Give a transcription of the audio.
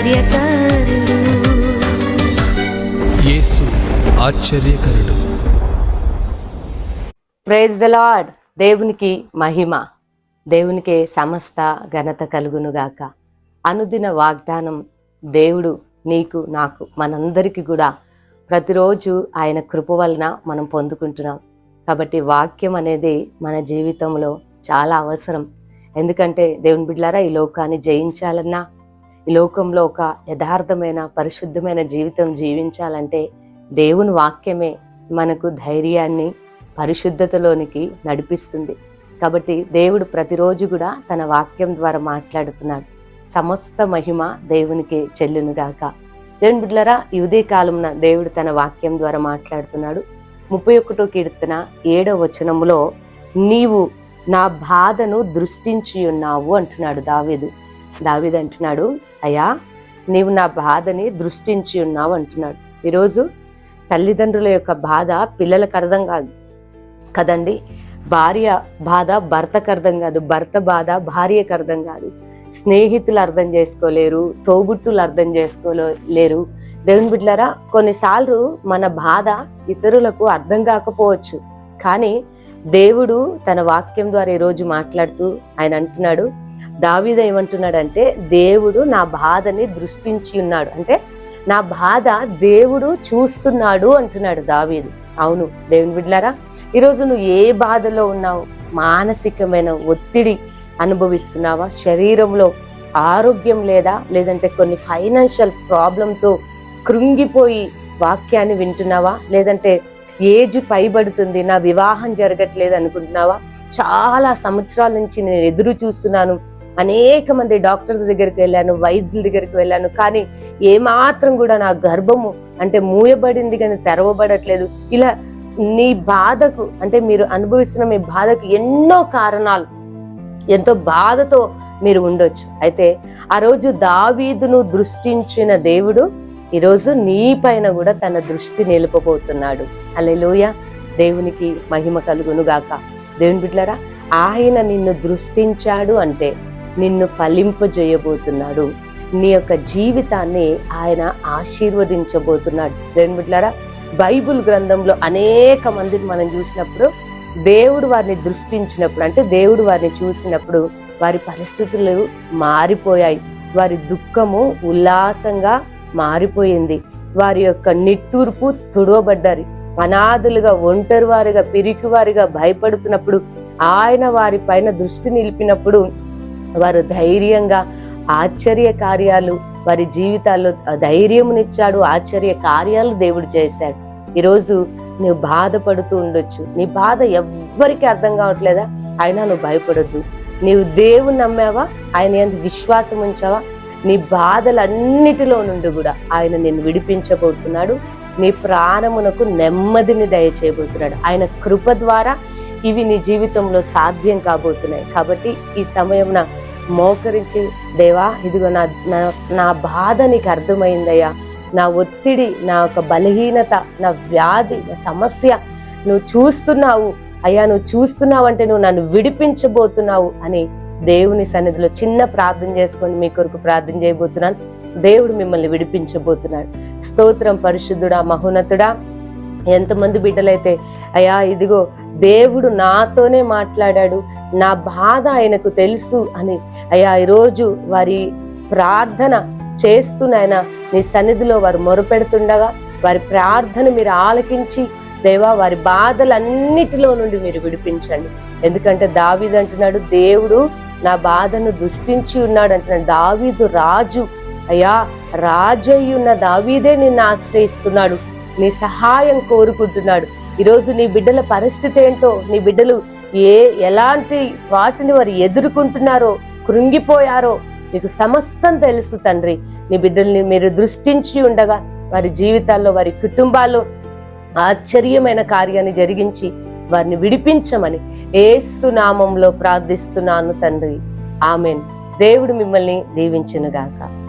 ఆశ్చర్యకరుడు. యేసు ఆశ్చర్యకరుడు. Praise the lord దేవునికి మహిమ దేవునికే సమస్త ఘనత కలుగునుగాక. అనుదిన వాగ్దానం దేవుడు నీకు నాకు మనందరికీ కూడా. ప్రతిరోజు ఆయన కృప వలన మనం పొందుకుంటున్నాం. కాబట్టి వాక్యం అనేది మన జీవితంలో చాలా అవసరం. ఎందుకంటే దేవుని బిడ్డలారా ఈ లోకాన్ని జయించాలన్నా ఈ లోకంలో ఒక యథార్థమైన పరిశుద్ధమైన జీవితం జీవించాలంటే దేవుని వాక్యమే మనకు ధైర్యాన్ని పరిశుద్ధతలోనికి నడిపిస్తుంది. కాబట్టి దేవుడు ప్రతిరోజు కూడా తన వాక్యం ద్వారా మాట్లాడుతున్నాడు. సమస్త మహిమ దేవునికి చెల్లునుగాక దేవుని బిడ్డలరా ఈ ఉదయ కాలంన దేవుడు తన వాక్యం ద్వారా మాట్లాడుతున్నాడు. ముప్పై ఒకటో కీర్తన ఏడో వచనములో నీవు నా బాధను దృష్టించి ఉన్నావు అంటున్నాడు దావేదు. దావేది అంటున్నాడు అయ్యా నీవు నా బాధని దృష్టించి ఉన్నావు అంటున్నాడు. ఈరోజు తల్లిదండ్రుల యొక్క బాధ పిల్లలకు అర్థం కాదు కదండి. భార్య బాధ భర్తకు అర్థం కాదు భర్త బాధ భార్యకు అర్థం కాదు. స్నేహితులు అర్థం చేసుకోలేరు తోబుట్టులు అర్థం చేసుకోలేరు. దేవుని బిడ్డలారా కొన్నిసార్లు మన బాధ ఇతరులకు అర్థం కాకపోవచ్చు. కానీ దేవుడు తన వాక్యం ద్వారా ఈరోజు మాట్లాడుతూ ఆయన అంటున్నాడు దావీద ఏమంటున్నాడంటే దేవుడు నా బాధని దృష్టించి ఉన్నాడు. అంటే నా బాధ దేవుడు చూస్తున్నాడు అంటున్నాడు దావీదు. అవును దేవుని బిడ్డలారా ఈరోజు నువ్వు ఏ బాధలో ఉన్నావు? మానసికమైన ఒత్తిడి అనుభవిస్తున్నావా? శరీరంలో ఆరోగ్యం లేదా? లేదంటే కొన్ని ఫైనాన్షియల్ ప్రాబ్లంతో కృంగిపోయి వాక్యాన్ని వింటున్నావా? లేదంటే ఏజ్ పైబడుతుంది నా వివాహం జరగట్లేదు అనుకుంటున్నావా? చాలా సంవత్సరాల నుంచి నేను ఎదురు చూస్తున్నాను అనేక మంది డాక్టర్స్ దగ్గరికి వెళ్ళాను వైద్యుల దగ్గరికి వెళ్ళాను కానీ ఏమాత్రం కూడా నా గర్భము అంటే మూయబడింది కానీ తెరవబడట్లేదు. ఇలా నీ బాధకు అంటే మీరు అనుభవిస్తున్న మీ బాధకు ఎన్నో కారణాలు ఎంతో బాధతో మీరు ఉండొచ్చు. అయితే ఆ రోజు దావీదును దృష్టించిన దేవుడు ఈరోజు నీ పైన కూడా తన దృష్టి నిలుపబోతున్నాడు. అలెలోయ దేవునికి మహిమ కలుగును గాక దేవుని బిడ్లరా ఆయన నిన్ను దృష్టించాడు అంటే నిన్ను ఫలింపజేయబోతున్నాడు. నీ యొక్క జీవితాన్ని ఆయన ఆశీర్వదించబోతున్నాడు. దేవుని బైబుల్ గ్రంథంలో అనేక మందిని మనం చూసినప్పుడు దేవుడు వారిని దృష్టించినప్పుడు అంటే దేవుడు వారిని చూసినప్పుడు వారి పరిస్థితులు మారిపోయాయి. వారి దుఃఖము ఉల్లాసంగా మారిపోయింది. వారి యొక్క నిట్టూర్పు తుడవబడ్డారు. అనాథులుగా ఒంటరి వారిగా పిరికివారిగా భయపడుతున్నప్పుడు ఆయన వారి పైన దృష్టి నిలిపినప్పుడు వారు ధైర్యంగా ఆశ్చర్య కార్యాలు వారి జీవితాల్లో ధైర్యమునిచ్చాడు ఆశ్చర్య కార్యాలు దేవుడు చేశాడు. ఈరోజు నువ్వు బాధపడుతూ ఉండొచ్చు. నీ బాధ ఎవ్వరికి అర్థం కావట్లేదా? అయినా నువ్వు భయపడొద్దు. నీవు దేవుని నమ్మావా? ఆయన ఎంత విశ్వాసం ఉంచావా? నీ బాధలన్నిటిలో నుండి కూడా ఆయన నిన్ను విడిపించబోతున్నాడు. నీ ప్రాణమునకు నెమ్మదిని దయచేయబోతున్నాడు. ఆయన కృప ద్వారా ఇవి నీ జీవితంలో సాధ్యం కాబోతున్నాయి. కాబట్టి ఈ సమయమున మోకరించి దేవా ఇదిగో నా నా- నా బాధ నీకు అర్థమైందయ్యా. నా ఒత్తిడి నా యొక్క బలహీనత నా వ్యాధి నా సమస్య నువ్వు చూస్తున్నావు. అయ్యా నువ్వు చూస్తున్నావు అంటే నువ్వు నన్ను విడిపించబోతున్నావు అని దేవుని సన్నిధిలో చిన్న ప్రార్థన చేసుకొని మీ కొరకు ప్రార్థన చేయబోతున్నాను. దేవుడు మిమ్మల్ని విడిపించబోతున్నాడు. స్తోత్రం పరిశుద్ధుడా మహోన్నతుడా ఎంతమంది బిడ్డలైతే అయ్యా ఇదిగో దేవుడు నాతోనే మాట్లాడాడు. నా బాధ ఆయనకు తెలుసు అని. అయ్యా ఈరోజు వారి ప్రార్థన చేస్తున్నాయన నీ సన్నిధిలో వారు మొరపెడుతుండగా వారి ప్రార్థన మీరు ఆలకించి దేవా వారి బాధలన్నిటిలో నుండి మీరు విడిపించండి. ఎందుకంటే దావీదు అంటున్నాడు దేవుడు నా బాధను దృష్టించి ఉన్నాడు అంటున్నాడు. దావీదు రాజు అయ్యా రాజయ్యున్న దావీదే నిన్ను ఆశ్రయిస్తున్నాడు. నీ సహాయం కోరుకుంటున్నాడు. ఈరోజు నీ బిడ్డల పరిస్థితి ఏంటో నీ బిడ్డలు ఏ ఎలాంటి వాటిని వారు ఎదుర్కొంటున్నారో కృంగిపోయారో మీకు సమస్తం తెలుసు తండ్రి. నీ బిడ్డల్ని మీరు దృష్టించి ఉండగా వారి జీవితాల్లో వారి కుటుంబాల్లో ఆశ్చర్యమైన కార్యాన్ని జరిగించి వారిని విడిపించమని ఏసునామంలో ప్రార్థిస్తున్నాను తండ్రి. ఆమెన్. దేవుడు మిమ్మల్ని దీవించునుగాక.